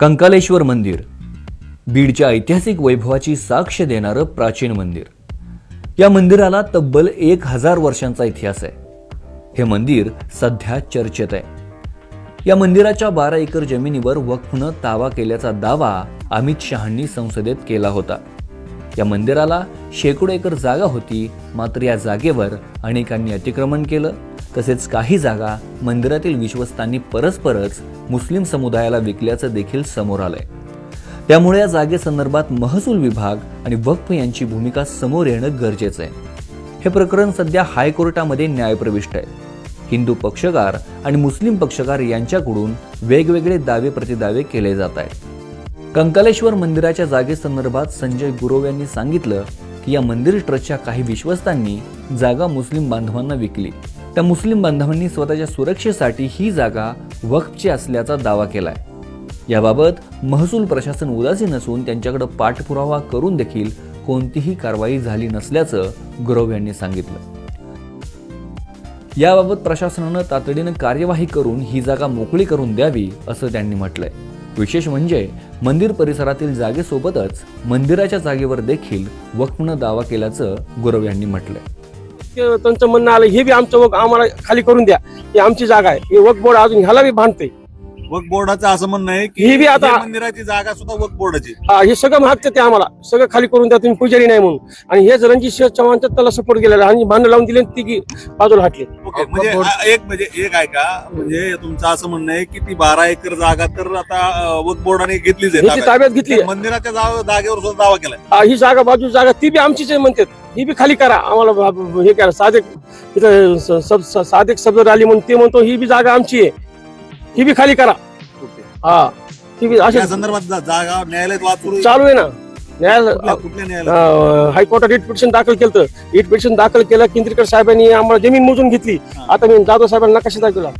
कंकालेश्वर मंदिर. बीडच्या ऐतिहासिक वैभवाची साक्ष देणारं प्राचीन मंदिर. या मंदिराला तब्बल एक हजार वर्षांचा इतिहास आहे. हे मंदिर सध्या चर्चेत आहे. या मंदिराच्या बारा एकर जमिनीवर वक्फनं तावा केल्याचा दावा अमित शहांनी संसदेत केला होता. या मंदिराला शेकडो एकर जागा होती मात्र या जागेवर अनेकांनी अतिक्रमण केलं. तसेच काही जागा मंदिरातील विश्वस्तांनी परस्परच मुस्लिम समुदायाला विकल्याचं देखील समोर आलंय. त्यामुळे या जागेसंदर्भात महसूल विभाग आणि वक्फ यांची भूमिका समोर येणं गरजेचं आहे. हे प्रकरण सध्या हायकोर्टामध्ये न्यायप्रविष्ट आहे. हिंदू पक्षकार आणि मुस्लिम पक्षकार यांच्याकडून वेगवेगळे दावे प्रतिदावे केले जात आहेत. कंकालेश्वर मंदिराच्या जागेसंदर्भात संजय गुरव यांनी सांगितलं की या मंदिर ट्रस्टच्या काही विश्वस्तांनी जागा मुस्लिम बांधवांना विकली. त्या मुस्लिम बांधवांनी स्वतःच्या सुरक्षेसाठी ही जागा वक्फची असल्याचा दावा केलाय. याबाबत महसूल प्रशासन उदासीन असून त्यांच्याकडे पाठपुरावा करून देखील कोणतीही कारवाई झाली नसल्याचं गुरव यांनी सांगितलं. याबाबत प्रशासनानं तातडीनं कार्यवाही करून ही जागा मोकळी करून द्यावी असं त्यांनी म्हटलंय. विशेष म्हणजे मंदिर परिसरातील जागेसोबतच मंदिराच्या जागेवर देखील वक्फनं दावा केल्याचं गुरव यांनी म्हटलंय. त्यांचं म्हणणं आलं हे बी आमचं वग आम्हाला खाली करून द्या. ही आमची जागा आहे. हे वक बोर्ड अजून ह्याला बी बांधते. वक बोर्डाचं असं म्हणणं आहे की ही बी आता- मंदिराची जागा सुद्धा वक बोर्डाची. हे सगळं मागते ते आम्हाला. सगळं खाली करून द्या तुम्ही पुजारी नाही म्हणून. आणि हे रणजित सिंह चव्हाणचं त्याला सपोर्ट केलेला आणि भांडण लावून दिले आणि तिघी बाजूला हाटले. ओके म्हणजे आ- एक म्हणजे एक आहे का म्हणजे तुमचं असं म्हणणं आहे की ती बारा एकर जागा तर आता अं, वक बोर्डाने घेतलीच आहे ती ताब्यात. ताब्यात घेतली त्या मंदिराच्या जाव- जागेवर सुद्धा दावा केलाय. आ, ही जागा बाजू जागा ती बी आमचीच आहे म्हणतात. ही बी खाली करा. आम्हाला ब- ब- हे करा. साधे इथं स- सब- स- साधे शब्द आली म्हणून ते म्हणतो ही बी जागा आमची आहे. ही बी खाली करा. हा. ती बी अशा या संदर्भात जा- जागा न्यायालयात वाद सुरू आहे? चालू आहे ना. न्याय कुठल्या- कुठल्या न्यायालयात? अं, हायकोर्टात रिट पिटिशन दाखल केलं रिट पिटिशन दाखल केलं केंद्रेकर साहेबांनी आम्हाला जमीन मोजून घेतली. आता मी जाधव साहेबांना नकाशा दाखवला.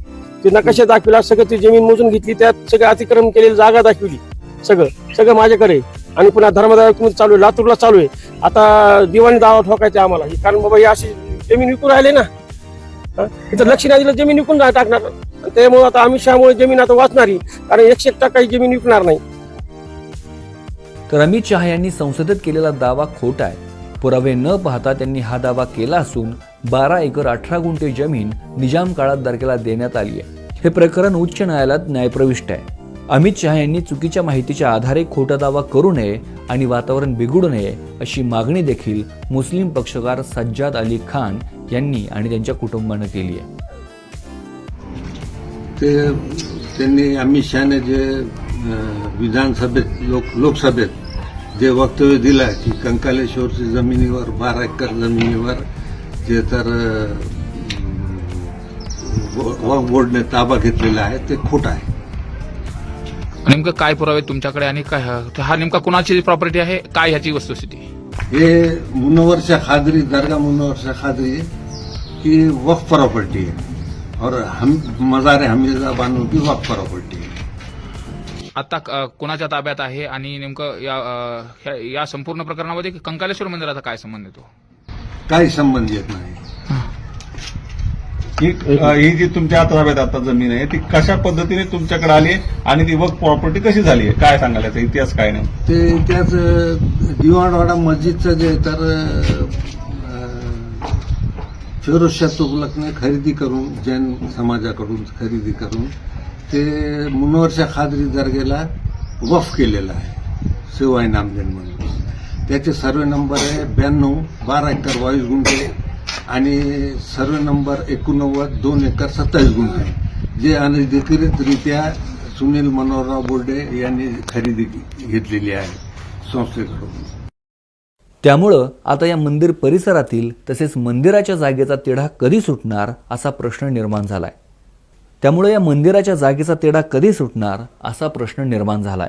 ते नकाशा दाखविला सगळं ती जमीन मोजून घेतली त्यात सगळं अतिक्रमण केलेली जागा दाखवली. सगळं. सगळं माझ्याकडे आहे. आणि पुन्हा धर्मदाय चालू आहे लातूरला चालू आहे. आता दिवाणी दावा ठोकायचा आम्हाला. ही कारण बाबा ही अशी जमीन विकून राहिले ना. हं? इथं लक्ष नाही दिलं जमीन विकून टाकणार. त्यामुळे आता अमित शहामुळे जमीन आता वाचणारी कारण एकशे टक्का जमीन विकणार नाही. तर अमित शहा यांनी संसदेत केलेला दावा खोटा आहे. पुरावे न पाहता त्यांनी हा दावा केला असून बारा एकर अठरा गुंठे जमीन निजाम काळात दरकेला देण्यात आली आहे. हे प्रकरण उच्च न्यायालयात न्यायप्रविष्ट आहे. अमित शहा यांनी चुकीच्या माहितीच्या आधारे खोटा दावा करू नये आणि वातावरण बिघडू नये अशी मागणी देखील मुस्लिम पक्षकार सज्जाद अली खान यांनी आणि त्यांच्या कुटुंबानं केली आहे. ते त्यांनी अमित शहाने जे विधानसभेत लोक लोकसभेत जे वक्तव्य दिलं आहे की कंकालेश्वरच्या जमिनीवर बारा एकर जमिनीवर जे तर वक्फ बोर्डने ताबा घेतलेला आहे ते खोट आहे. नेमकं काय पुरावे तुमच्याकडे आणि काय हा- हा नेमका कुणाची प्रॉपर्टी आहे? काय ह्याची वस्तुस्थिती? हे मुनव्वरशा खादरी दर्गा मुनव्वरशा खादरी की वक्फ प्रॉपर्टी है और हम मजार हमीजा बानो की वक्फ प्रॉपर्टी है आता कोणाच्या ताब्यात आहे आणि नेमकं या अ, ह्या- या संपूर्ण प्रकरणामध्ये कंकालेश्वर मंदिराचा काय संबंध येतो? काही संबंध येत नाही। ही अं, ही जी तुमच्या आता ताब्यात आता जमीन आहे ती कशा पद्धतीने तुमच्याकडे आली आणि ती वक प्रॉपर्टी कशी झाली आहे? काय सांगाल याचा इतिहास काय नाही? ते त्याच दिवाणवाडा मस्जिदचं जे तर फिरोजशाह तुगलकने खरेदी करून जैन समाजाकडून खरेदी करून ते मुनवरच्या खादरी दर्गेला वफ केलेलं आहे. शिवाय नामदेन म्हणून. त्याचे सर्वे नंबर आहे ब्याण्णव बारा एकर बावीस गुंठे आणि सर्वे नंबर एकोणनव्वद दोन एकर सत्तावीस गुंठे. जे अनधिकृतरित्या सुनील मनोहरराव बोर्डे यांनी खरेदी घेतलेली आहे संस्थेकडून. त्यामुळं आता या मंदिर परिसरातील तसेच मंदिराच्या जागेचा तिढा कधी सुटणार असा प्रश्न निर्माण झालाय. त्यामुळे या मंदिराच्या जागेचा तिढा कधी सुटणार असा प्रश्न निर्माण झालाय.